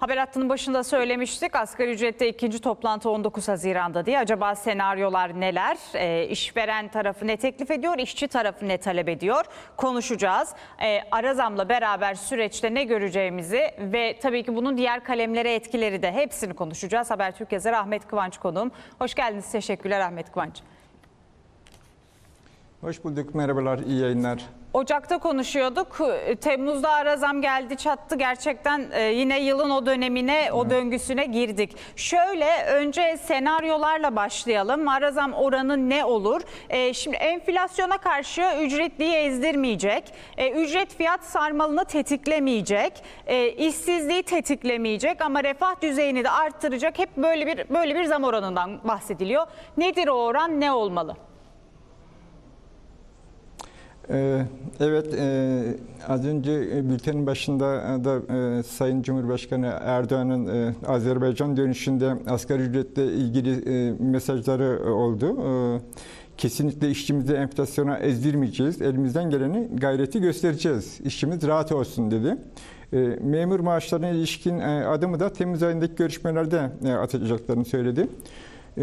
Haber hattının başında söylemiştik. Asgari ücrette ikinci toplantı 19 Haziran'da diye. Acaba senaryolar neler? E, işveren tarafı ne teklif ediyor? işçi tarafı ne talep ediyor? Konuşacağız. E, ara zamla beraber süreçte ne göreceğimizi ve tabii ki bunun diğer kalemlere etkileri de hepsini konuşacağız. Habertürk yazarı Ahmet Kıvanç konuğum. Hoş geldiniz. Teşekkürler Ahmet Kıvanç. Hoş bulduk, merhabalar, iyi yayınlar. Ocak'ta konuşuyorduk. Temmuz'da ara zam geldi çattı. Gerçekten e, yine yılın o dönemine, o döngüsüne girdik. Şöyle önce senaryolarla başlayalım. Ara zam oranı ne olur? E, Şimdi enflasyona karşı ücretliyi ezdirmeyecek. E, Ücret fiyat sarmalını tetiklemeyecek. İşsizliği tetiklemeyecek ama refah düzeyini de arttıracak. Hep böyle bir böyle bir zam oranından bahsediliyor. Nedir o oran? Ne olmalı? Ee, Evet, e, az önce e, bültenin başında da e, Sayın Cumhurbaşkanı Erdoğan'ın Azerbaycan dönüşünde asgari ücretle ilgili mesajları oldu. Kesinlikle işçimizi enflasyona ezdirmeyeceğiz. Elimizden geleni gayreti göstereceğiz. İşçimiz rahat olsun dedi. Memur maaşlarına ilişkin adımı da Temmuz ayındaki görüşmelerde atacaklarını söyledi. E,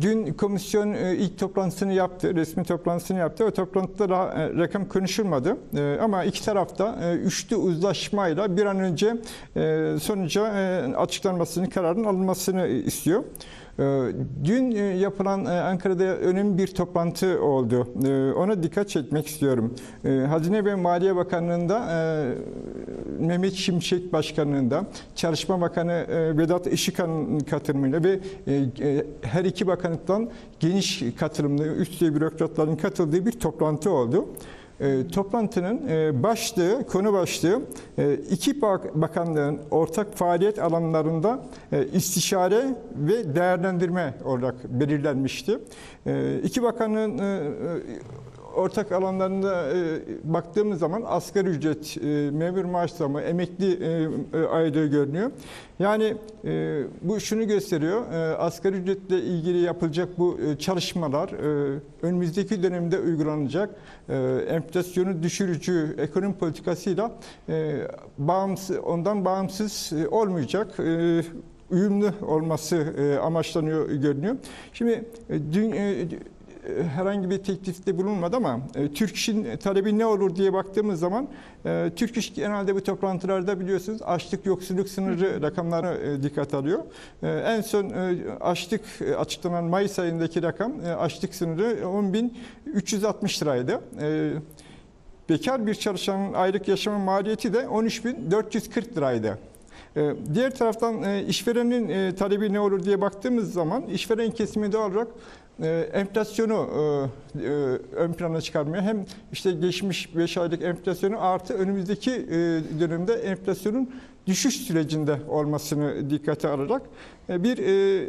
Dün komisyon e, ilk toplantısını yaptı, resmi toplantısını yaptı. O toplantıda e, rakam konuşulmadı. E, Ama iki tarafta e, üçlü uzlaşmayla bir an önce sonuca açıklanmasını, kararın alınmasını istiyor. E, Dün e, yapılan e, Ankara'da önemli bir toplantı oldu. E, Ona dikkat çekmek istiyorum. E, Hazine ve Maliye Bakanlığı'nda e, Mehmet Şimşek Başkanlığı'nda Çalışma Bakanı Vedat Işıkhan'ın katılımıyla ve her iki bakanlıktan geniş katılımlı üst düzey bürokratların katıldığı bir toplantı oldu. E, toplantının e, başlığı, konu başlığı e, iki bak- bakanlığın ortak faaliyet alanlarında e, istişare ve değerlendirme olarak belirlenmişti. E, iki bakanlığın ortak alanlarında e, baktığımız zaman asgari ücret, e, memur maaş zamı, emekli e, aylığı görünüyor. Yani bu şunu gösteriyor, asgari ücretle ilgili yapılacak bu çalışmalar önümüzdeki dönemde uygulanacak enflasyonu düşürücü ekonomi politikasıyla bağımsız, ondan bağımsız olmayacak. Uyumlu olması amaçlanıyor görünüyor. Şimdi dün herhangi bir teklifte bulunmadı ama e, Türk İş'in talebi ne olur diye baktığımız zaman e, Türk İş genelde bu toplantılarda biliyorsunuz açlık yoksulluk sınırı rakamları e, dikkat alıyor. E, en son e, açlık e, açıklanan Mayıs ayındaki rakam e, açlık sınırı 10.360 liraydı. E, bekar bir çalışanın aylık yaşama maliyeti de 13.440 liraydı. Ee, Diğer taraftan e, işverenin e, talebi ne olur diye baktığımız zaman işveren kesimi doğal olarak e, enflasyonu e, e, ön plana çıkarmıyor. Hem işte geçmiş 5 aylık enflasyonu artı önümüzdeki e, dönemde enflasyonun düşüş sürecinde olmasını dikkate alarak e, bir e,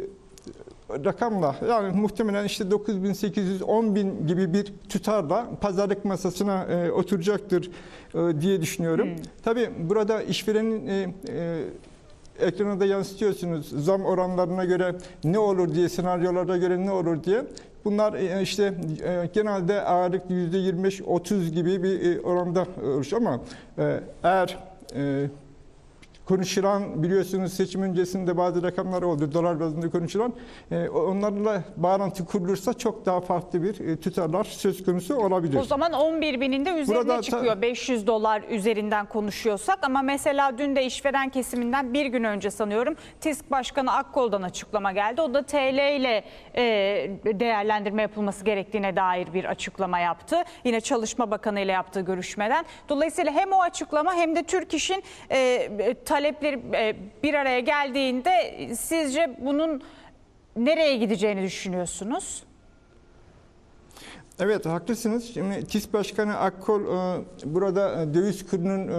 rakamla yani muhtemelen işte 9800 bin gibi bir tutarla pazarlık masasına e, oturacaktır e, diye düşünüyorum. Tabii burada işverenin e, e, ekrana da yansıtıyorsunuz zam oranlarına göre ne olur diye senaryolara göre ne olur diye. Bunlar e, işte e, genelde ağırlık %25-30 gibi bir e, oranda oluşuyor ama eğer konuşulan biliyorsunuz seçim öncesinde bazı rakamlar oldu dolar bazında konuşulan e, onlarla bağlantı kurulursa çok daha farklı bir e, tutarlar söz konusu olabilir. O zaman 11 binin de üzerine Burada ta- çıkıyor 500 dolar üzerinden konuşuyorsak ama mesela dün de işveren kesiminden bir gün önce sanıyorum TİSK Başkanı Akkol'dan açıklama geldi. O da TL ile e, değerlendirme yapılması gerektiğine dair bir açıklama yaptı. Yine Çalışma Bakanı ile yaptığı görüşmeden. Dolayısıyla hem o açıklama hem de Türk İş'in e, talepleri e, bir araya geldiğinde sizce bunun nereye gideceğini düşünüyorsunuz? Evet haklısınız. Şimdi TİS Başkanı Akkol e, burada e, döviz kurunun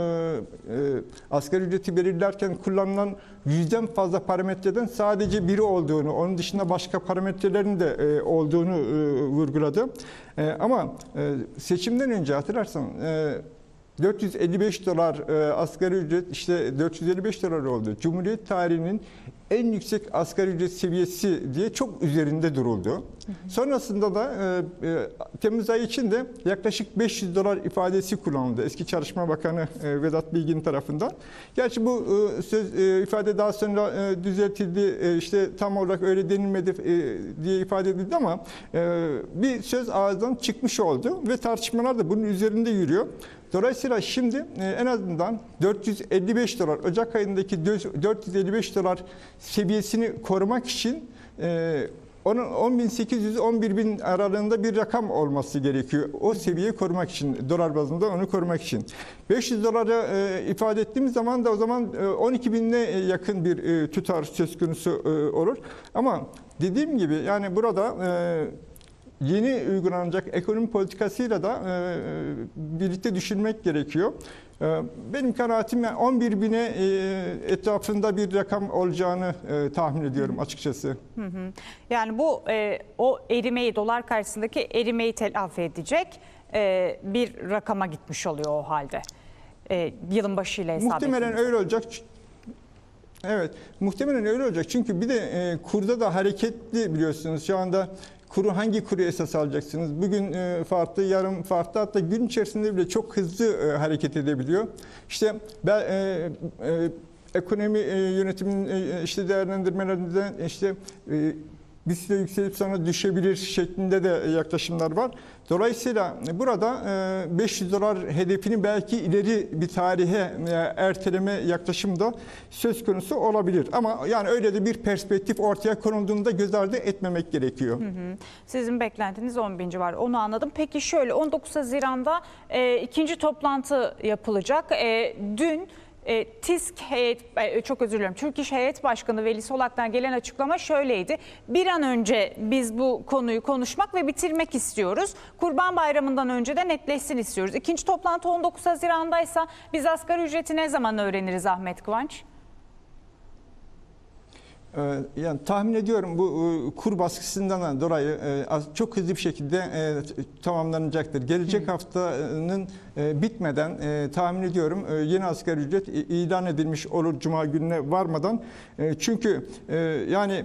asgari ücreti belirlerken kullanılan yüzden fazla parametreden sadece biri olduğunu, onun dışında başka parametrelerin de olduğunu vurguladı. Ama seçimden önce hatırlarsan 455 dolar e, asgari ücret işte 455 dolar oldu. Cumhuriyet tarihinin en yüksek asgari ücret seviyesi diye çok üzerinde duruldu. Sonrasında da e, e, Temmuz ayı içinde yaklaşık 500 dolar ifadesi kullanıldı. Eski Çalışma Bakanı e, Vedat Bilgin tarafından. Gerçi bu e, söz e, ifade daha sonra e, düzeltildi. E, işte tam olarak öyle denilmedi e, diye ifade edildi ama e, bir söz ağızdan çıkmış oldu ve tartışmalar da bunun üzerinde yürüyor. Dolayısıyla şimdi e, en azından 455 dolar Ocak ayındaki 455 dolar seviyesini korumak için e, onun 10.800 11.000 aralığında bir rakam olması gerekiyor. O seviyeyi korumak için, dolar bazında onu korumak için. 500 dolara e, ifade ettiğimiz zaman da o zaman e, 12 binine yakın bir e, tutar söz konusu e, olur. Ama dediğim gibi yani burada e, yeni uygulanacak ekonomi politikasıyla da e, birlikte düşünmek gerekiyor. E, benim kanaatim yani 11 bine e, etrafında bir rakam olacağını e, tahmin ediyorum açıkçası. Yani bu e, o erimeyi dolar karşısındaki erimeyi telafi edecek e, bir rakama gitmiş oluyor o halde. E, yılın başıyla hesap Muhtemelen öyle olacak. Evet, muhtemelen öyle olacak. Çünkü bir de e, kurda da hareketli biliyorsunuz. Şu anda kuru hangi kuru esas alacaksınız? Bugün e, farklı, yarın farklı. Hatta gün içerisinde bile çok hızlı e, hareket edebiliyor. İşte ben e, e, ekonomi e, yönetiminin e, işte değerlendirmelerinden işte e, bir süre yükselip sonra düşebilir şeklinde de yaklaşımlar var. Dolayısıyla burada e, 500 dolar hedefini belki ileri bir tarihe e, erteleme yaklaşımı da söz konusu olabilir. Ama yani öyle de bir perspektif ortaya konulduğunda göz ardı etmemek gerekiyor. Sizin beklentiniz 10 bin civarı onu anladım. Peki şöyle 19 Haziran'da e, ikinci toplantı yapılacak. E, dün e, TİSK heyet, e, çok özür dilerim, Türk İş Heyet Başkanı Veli Solak'tan gelen açıklama şöyleydi. Bir an önce biz bu konuyu konuşmak ve bitirmek istiyoruz. Kurban Bayramı'ndan önce de netleşsin istiyoruz. İkinci toplantı 19 Haziran'daysa biz asgari ücreti ne zaman öğreniriz Ahmet Kıvanç? Ee, Yani tahmin ediyorum bu e, kur baskısından dolayı e, çok hızlı bir şekilde e, tamamlanacaktır. Gelecek haftanın bitmeden tahmin ediyorum yeni asgari ücret ilan edilmiş olur Cuma gününe varmadan. Çünkü yani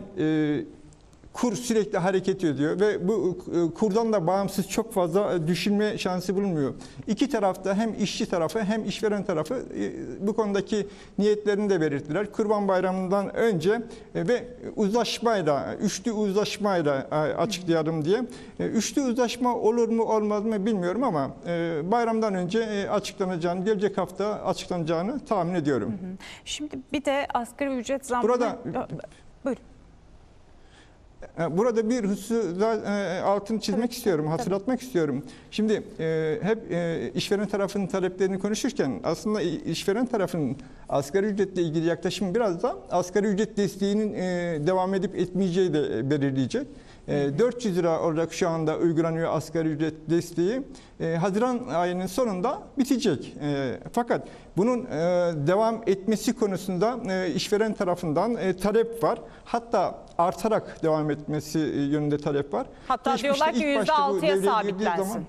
kur sürekli hareket ediyor ve bu e, kurdan da bağımsız çok fazla e, düşünme şansı bulunmuyor. İki tarafta hem işçi tarafı hem işveren tarafı e, bu konudaki niyetlerini de belirttiler. Kurban Bayramı'ndan önce ve uzlaşmayla, üçlü uzlaşmayla açıklayalım diye. Üçlü uzlaşma olur mu olmaz mı bilmiyorum ama bayramdan önce açıklanacağını, gelecek hafta açıklanacağını tahmin ediyorum. Şimdi bir de asgari ücret zammı... Burada- Buyurun. E, Burada bir hususu e, altını çizmek istiyorum, hatırlatmak istiyorum. Şimdi e, hep e, işveren tarafının taleplerini konuşurken aslında işveren tarafının asgari ücretle ilgili yaklaşımı biraz da asgari ücret desteğinin e, devam edip etmeyeceği de belirleyecek. E, 400 lira olarak şu anda uygulanıyor asgari ücret desteği. E, Haziran ayının sonunda bitecek. E, Fakat bunun e, devam etmesi konusunda e, işveren tarafından e, talep var. Hatta artarak devam etmesi yönünde talep var. Hatta Geçmişte diyorlar ki ilk başta bu %6'ya devreye girdiği sabitlensin.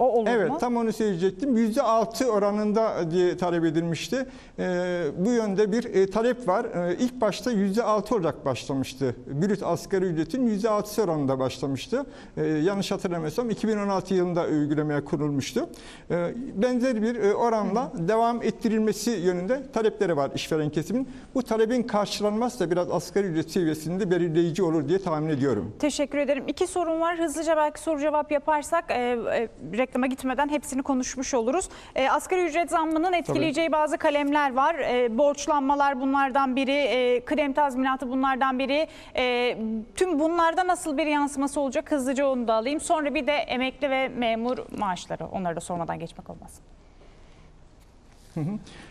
O olur Evet mu? tam onu söyleyecektim. %6 oranında diye talep edilmişti. Ee, bu yönde bir e, talep var. Ee, ilk başta %6 olarak başlamıştı. Brüt asgari ücretin %6'sı oranında başlamıştı. Ee, yanlış hatırlamıyorsam 2016 yılında uygulamaya kurulmuştu. Ee, benzer bir e, oranla devam ettirilmesi yönünde talepleri var işveren kesimin. Bu talebin karşılanmazsa biraz asgari ücret seviyesinde belirleyici olur diye tahmin ediyorum. Teşekkür ederim. İki sorun var. Hızlıca belki soru cevap yaparsak e, e, reklama gitmeden hepsini konuşmuş oluruz. E, asgari ücret zammının etkileyeceği bazı kalemler var. E, borçlanmalar bunlardan biri, e, kıdem tazminatı bunlardan biri. E, tüm bunlarda nasıl bir yansıması olacak? Hızlıca onu da alayım. Sonra bir de emekli ve memur maaşları. Onları da sormadan geçmek olmaz.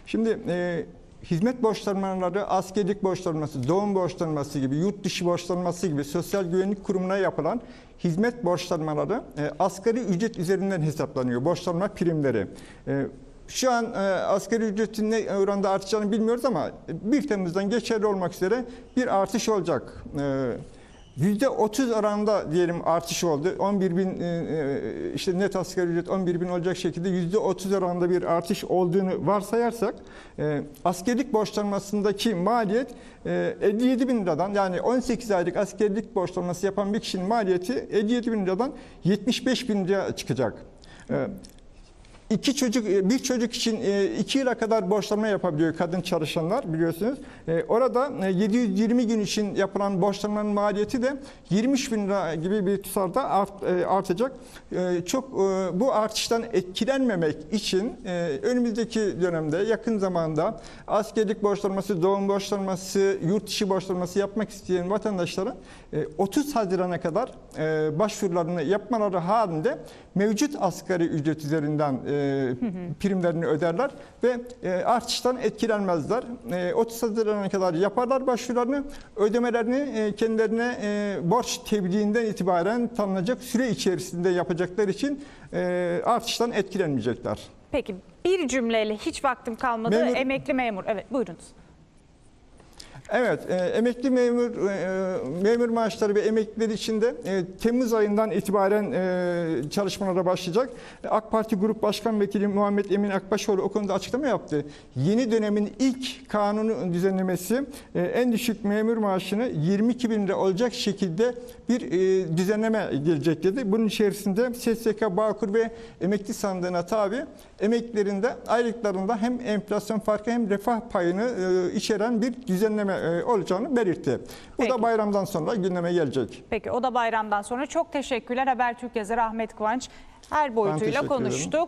Şimdi e, hizmet borçlanmaları, askerlik borçlanması, doğum borçlanması gibi, yurt dışı borçlanması gibi sosyal güvenlik kurumuna yapılan hizmet borçlanmaları e, asgari ücret üzerinden hesaplanıyor. Borçlanma primleri. E, şu an e, asgari ücretin ne oranda artacağını bilmiyoruz ama 1 Temmuz'dan geçerli olmak üzere bir artış olacak. E, %30 oranında diyelim artış oldu. 11 bin e, e, işte net asgari ücret 11 bin olacak şekilde %30 oranında bir artış olduğunu varsayarsak e, askerlik borçlanmasındaki maliyet e, 57 bin liradan yani 18 aylık askerlik borçlanması yapan bir kişinin maliyeti 57 bin liradan 75 bin liraya çıkacak. İki çocuk, e, bir çocuk için e, iki yıla kadar borçlanma yapabiliyor kadın çalışanlar biliyorsunuz. E, Orada e, 720 gün için yapılan borçlanmanın maliyeti de 23 bin lira gibi bir tutarda art- artacak. Çok bu artıştan etkilenmemek için önümüzdeki dönemde yakın zamanda askerlik borçlanması, doğum borçlanması, yurt dışı borçlanması yapmak isteyen vatandaşların e, 30 Haziran'a kadar başvurularını yapmaları halinde mevcut asgari ücret üzerinden primlerini öderler ve e, artıştan etkilenmezler. E, 30 Haziran'a kadar yaparlar başvurularını, ödemelerini e, kendilerine e, borç tebliğinden itibaren tanınacak süre içerisinde yapacakları için e, artıştan etkilenmeyecekler. Peki bir cümleyle hiç vaktim kalmadı. Memur- Emekli memur. Evet buyurunuz. Evet, e, emekli memur e, memur maaşları ve emekliler için de e, Temmuz ayından itibaren e, çalışmalara başlayacak. AK Parti Grup Başkan Vekili Muhammed Emin Akbaşoğlu o konuda açıklama yaptı. Yeni dönemin ilk kanunu düzenlemesi e, en düşük memur maaşını 22 bin lira olacak şekilde bir e, düzenleme gelecek dedi. Bunun içerisinde SSK, Bağkur ve emekli sandığına tabi emeklilerinde aylıklarında hem enflasyon farkı hem refah payını e, içeren bir düzenleme e, olacağını belirtti. Bu Peki. da bayramdan sonra gündeme gelecek. Peki o da bayramdan sonra çok teşekkürler. Habertürk yazarı Ahmet Kıvanç her boyutuyla konuştuk.